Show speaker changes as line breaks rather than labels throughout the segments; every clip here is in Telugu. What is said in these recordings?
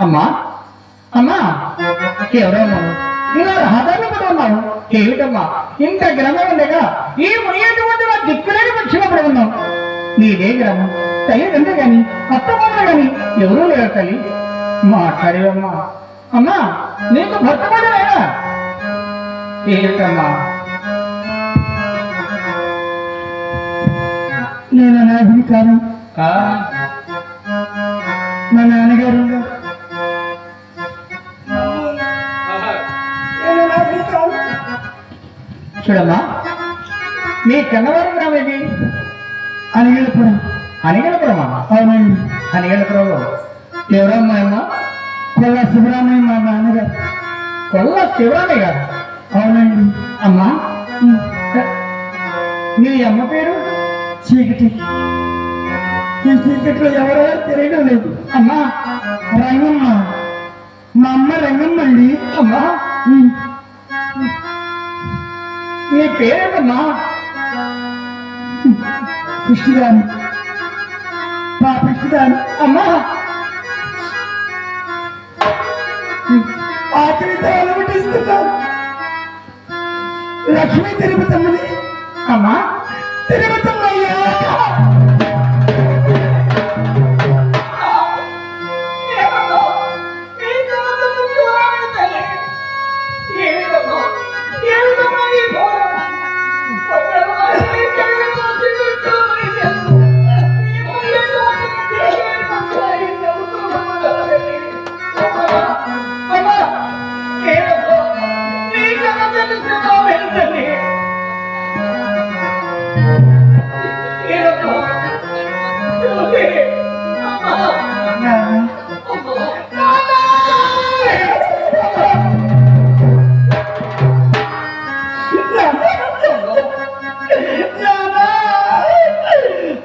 అమ్మా అమ్మా ఎవరమ్మా? ఇలా రహదారిలో పడి ఉన్నావు ఏమిటమ్మా? ఇంత గ్రమం ఉండగా ఈ మునియేటువంటి వాడు దిక్కులేని పక్షిలో ఉన్నావు నీదే గ్రమం తల్లి తండ్రి గాని అత్తమామ గాని ఎవరూ లేరు తల్లి. మాట్లాడేవమ్మా. అమ్మా నీకు భర్త కూడా లేరా ఏమిటమ్మా?
నేను కాను.
ఆ,
మా నాన్నగారు
చూడమ్మా. మీ కన్నవారం రావేది
అనిగలపురం.
అనిగలపురమా?
అవునండి.
అనిగలపురంలో. ఎవరమ్మా అమ్మా
కొల్ల శివరామయ్య మా నాన్నగారు.
కొల్ల శివరామయ్య గారు?
అవునండి.
అమ్మా. మీ అమ్మ పేరు?
చీకటి. ఈ చీకట్లో ఎవరో తెలియడం లేదు.
అమ్మా.
రంగమ్మ. మా అమ్మ రంగమ్మ అండి.
అమ్మా. నీ పేరేంటమ్మా?
కృష్ణగాని మా కృష్ణగాని
అమ్మా!
ఆఖరితో అలవటిస్తున్నాను లక్ష్మీ తిరుపతమ్మని
అమ్మా!
తిరుపతమ్మయ్యా! నాన్న నాన్న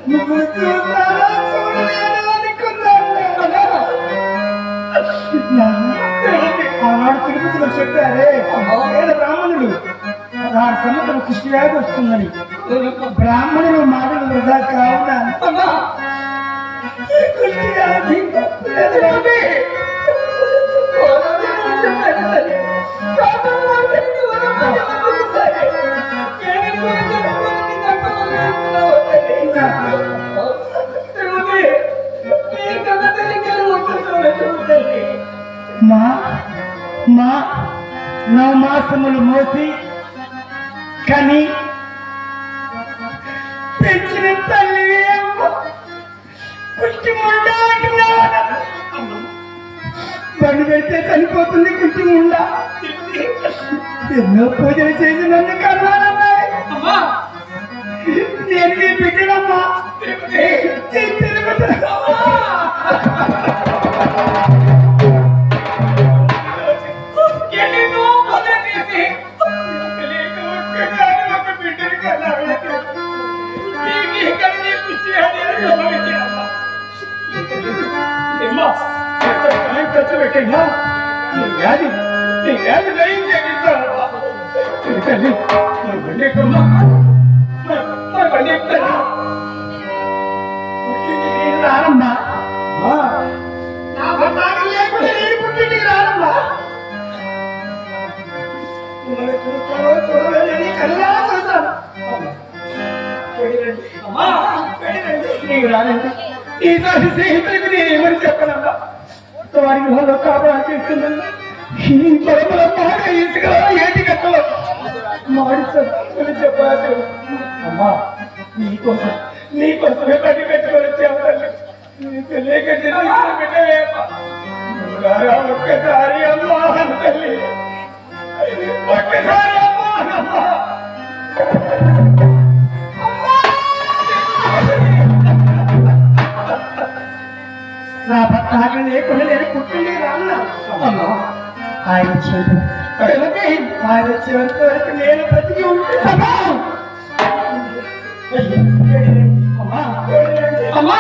నువ్వు చూస్తారా పదహారు సంవత్సరం కృష్ణ వ్యాధి వస్తుందని. బ్రాహ్మణులు మాటలు వృధా కావున మా మా నవమాసములు మోసి కానీ పెంచిన తల్లి కుట్టి ముండ బండి పెడితే చనిపోతుంది కుట్టి ముండ. ఎన్నో పూజలు చేసి నన్ను కన్నానన్నాయి ఖర్చు పెట్టినా నీ వ్యాధి నీ వ్యాధి నయం చేయిస్తాను తల్లి మన బండి ఎక్కుమ్మా? మన బండి ఎక్కుతా రానమ్మా. నా భర్త లేకుండా నేను పుట్టింటికి రానమ్మా. మిమ్మల్ని చూస్తానో చూడలేదని కళ్ళా చూస్తాను. అమ్మా నీకు రానండి ఈసారి స్నేహితులకు నేను ఏమని చెప్పనమ్మా? వారి గృహంలో కాపలా చేస్తున్నాను. ఈ పరమల బాగా ఇసుకలో ఏటి కట్టలో. మాడి చెప్పాలి. అమ్మా నీకోసం నీకోసమే పట్టి పెట్టుకొని వచ్చాము తల్లి. నీకు లేక ఒక్కసారి అమ్మా తల్లి. ఒక్కసారి అమ్మా. ఆయన వచ్చేది ఆయన వచ్చేంత వరకు నేను బతికి ఉంటాను అమ్మా! అమ్మా!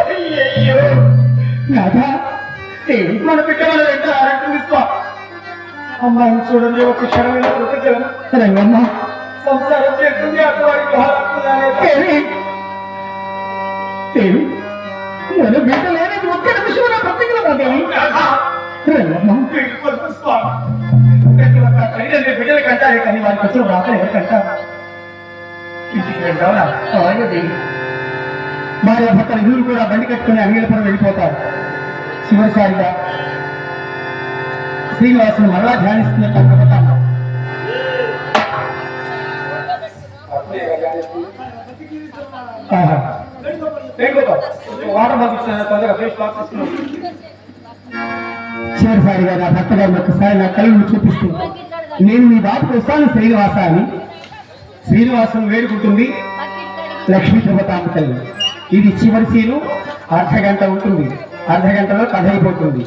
అయ్యయ్యో! నాదా ఏమి మన బిడ్డ మన వెంట తీసుకో. అమ్మాయిని చూడండి ఒక క్షణమైన కృతజ్ఞత రంగమ్మ సంసారం చేస్తుంది అటువంటి మన బిడ్డ లేని ఒక్క నిమిషం నా బ్రతికిన
ప్రతి ఒక్క తల్లిదండ్రులు బిడ్డలు కంటారే కానీ వారికి వచ్చిన రాత్రి ఎవరు కంటారు ఇంటికి వెళ్దామా
భార్య భర్తలు ఇరువురు కూడా బండి కట్టుకుని అంగిలపురం వెళ్ళిపోతారు చివరిసారిగా శ్రీనివాసుని మరలా ధ్యానిస్తున్నట్టు అనుకుంటాను
వాటర్ పంపిస్తున్నాను తొందరగా ఫేస్ వాష్ ఇచ్చారు
సార్ గారు నా భర్త గారిని ఒకసారి నా కళ్ళు చూపిస్తూ నేను మీ బాబుకు వస్తాను శ్రీనివాస అని శ్రీనివాసం వేడుకుంటుంది. లక్ష్మీ శుభతాంబ తల్లి ఇది చివరి సీను. అర్ధ గంట ఉంటుంది. అర్ధ గంటలో కథ అయిపోతుంది